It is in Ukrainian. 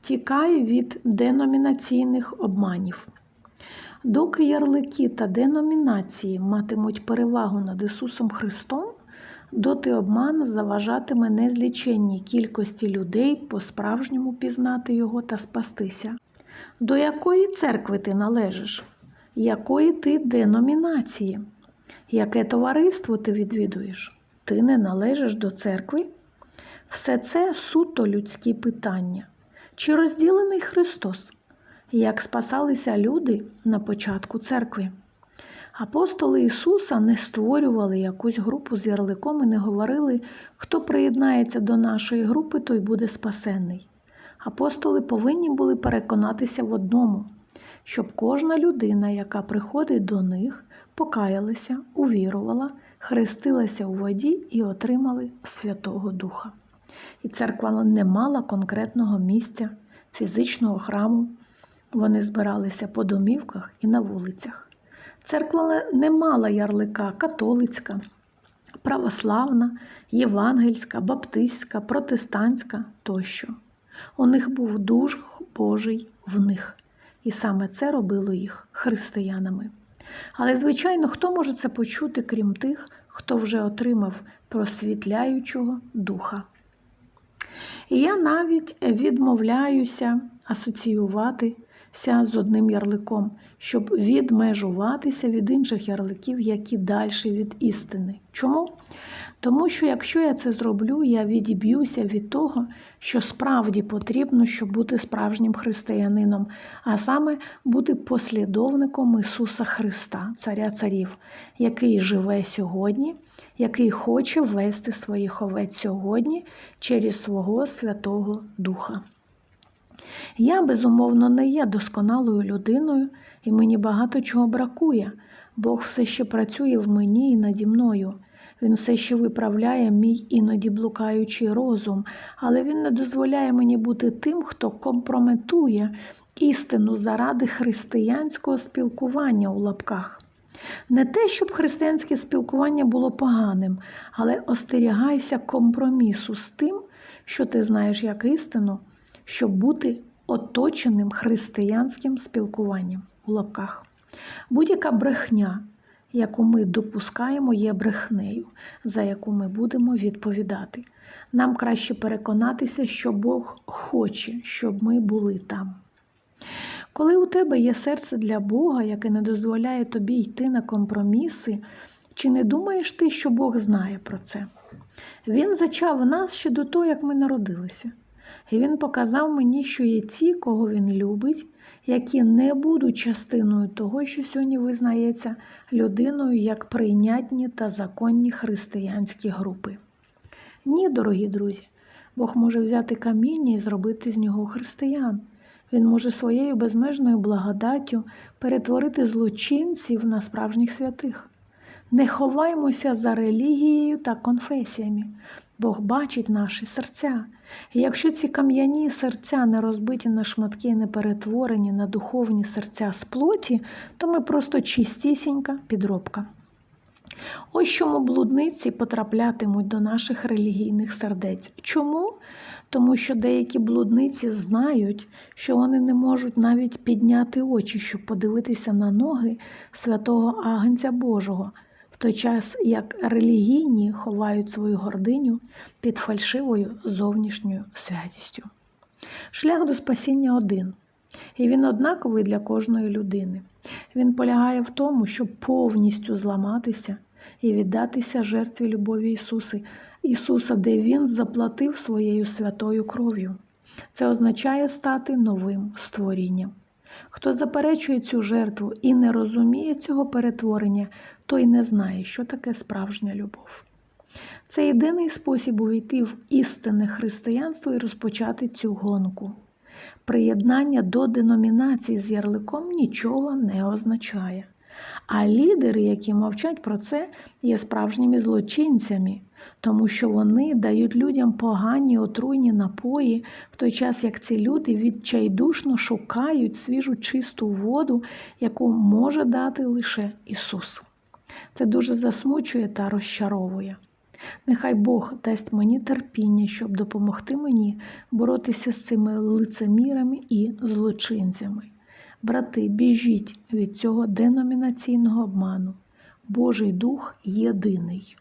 Тікай від деномінаційних обманів. Доки ярлики та деномінації матимуть перевагу над Ісусом Христом, доти обман заважатиме незліченній кількості людей по-справжньому пізнати Його та спастися. До якої церкви ти належиш? Якої ти деномінації? Яке товариство ти відвідуєш? Ти не належиш до церкви? Все це суто людські питання. Чи розділений Христос? Як спасалися люди на початку церкви? Апостоли Ісуса не створювали якусь групу з ярликом і не говорили, хто приєднається до нашої групи, той буде спасенний. Апостоли повинні були переконатися в одному, щоб кожна людина, яка приходить до них, покаялася, увірувала, хрестилася у воді і отримали Святого Духа. І церква не мала конкретного місця, фізичного храму. Вони збиралися по домівках і на вулицях. Церква не мала ярлика католицька, православна, євангельська, баптистська, протестантська тощо. У них був дух Божий в них, і саме це робило їх християнами. Але, звичайно, хто може це почути, крім тих, хто вже отримав просвітляючого духа? Я навіть відмовляюся асоціюватися з одним ярликом, щоб відмежуватися від інших ярликів, які далі від істини. Чому? Тому що якщо я це зроблю, я відіб'юся від того, що справді потрібно, щоб бути справжнім християнином, а саме бути послідовником Ісуса Христа, Царя Царів, який живе сьогодні, який хоче вести своїх овець сьогодні через свого Святого Духа. Я, безумовно, не є досконалою людиною, і мені багато чого бракує. Бог все ще працює в мені і наді мною. Він все ще виправляє мій іноді блукаючий розум, але він не дозволяє мені бути тим, хто компрометує істину заради християнського спілкування у лапках. Не те, щоб християнське спілкування було поганим, але остерігайся компромісу з тим, що ти знаєш як істину, щоб бути оточеним християнським спілкуванням у лапках. Будь-яка брехня, яку ми допускаємо, є брехнею, за яку ми будемо відповідати. Нам краще переконатися, що Бог хоче, щоб ми були там. Коли у тебе є серце для Бога, яке не дозволяє тобі йти на компроміси, чи не думаєш ти, що Бог знає про це? Він зачав нас ще до того, як ми народилися. І він показав мені, що є ті, кого він любить, які не будуть частиною того, що сьогодні визнається людиною як прийнятні та законні християнські групи. Ні, дорогі друзі, Бог може взяти каміння і зробити з нього християн. Він може своєю безмежною благодаттю перетворити злочинців на справжніх святих. Не ховаймося за релігією та конфесіями. Бог бачить наші серця. І якщо ці кам'яні серця не розбиті на шматки і не перетворені на духовні серця з плоті, то ми просто чистісінька підробка. Ось чому блудниці потраплятимуть до наших релігійних сердець. Чому? Тому що деякі блудниці знають, що вони не можуть навіть підняти очі, щоб подивитися на ноги святого Агнця Божого, в той час як релігійні ховають свою гординю під фальшивою зовнішньою святістю. Шлях до спасіння один. І він однаковий для кожної людини. Він полягає в тому, щоб повністю зламатися і віддатися жертві любові Ісуси, Ісуса, де Він заплатив своєю святою кров'ю. Це означає стати новим створінням. Хто заперечує цю жертву і не розуміє цього перетворення, той не знає, що таке справжня любов. Це єдиний спосіб увійти в істинне християнство і розпочати цю гонку. Приєднання до деномінації з ярликом нічого не означає. А лідери, які мовчать про це, є справжніми злочинцями, тому що вони дають людям погані отруйні напої, в той час як ці люди відчайдушно шукають свіжу чисту воду, яку може дати лише Ісус. Це дуже засмучує та розчаровує. Нехай Бог дасть мені терпіння, щоб допомогти мені боротися з цими лицемірами і злочинцями. Брати, біжіть від цього деномінаційного обману. Божий Дух єдиний.